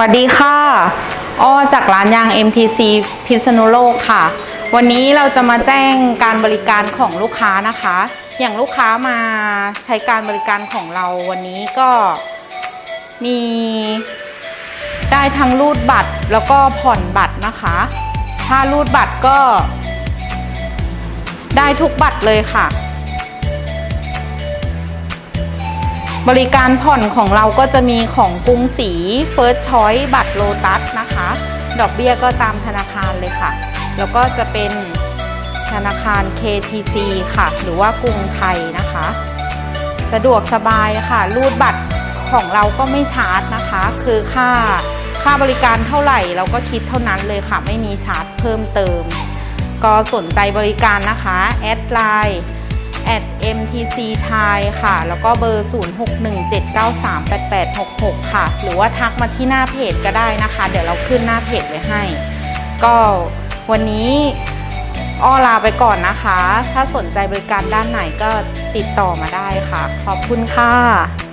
สวัสดีค่ะ อ้อจากร้านยาง MTC พิษณุโลกค่ะ วันนี้เราจะมาแจ้งการบริการของลูกค้านะคะ อย่างลูกค้ามาใช้การบริการของเราวันนี้ก็มีได้ทั้งรูดบัตรแล้วก็ผ่อนบัตรนะคะ ถ้ารูดบัตรก็ได้ทุกบัตรเลยค่ะ บริการผ่อนของเราก็จะมีของกรุงศรี First Choice บัตรโลตัสนะคะ ดอกเบี้ยก็ตามธนาคารเลยค่ะ แล้วก็จะเป็นธนาคาร KTC ค่ะ หรือว่ากรุงไทยนะคะ สะดวกสบายค่ะ รูดบัตรของเราก็ไม่ชาร์จนะคะ คือค่าค่าบริการเท่าไหร่เราก็คิดเท่านั้นเลยค่ะ ไม่มีชาร์จเพิ่มเติม ก็สนใจบริการนะคะ แอดไลน์ at mtc thai ค่ะ แล้วก็เบอร์ 0617938866 ค่ะ หรือว่าทักมาที่หน้าเพจก็ได้นะคะ เดี๋ยวเราขึ้นหน้าเพจไว้ให้ ก็วันนี้อ้อลาไปก่อนนะคะ ถ้าสนใจบริการด้านไหนก็ติดต่อมาได้ค่ะ ขอบคุณค่ะ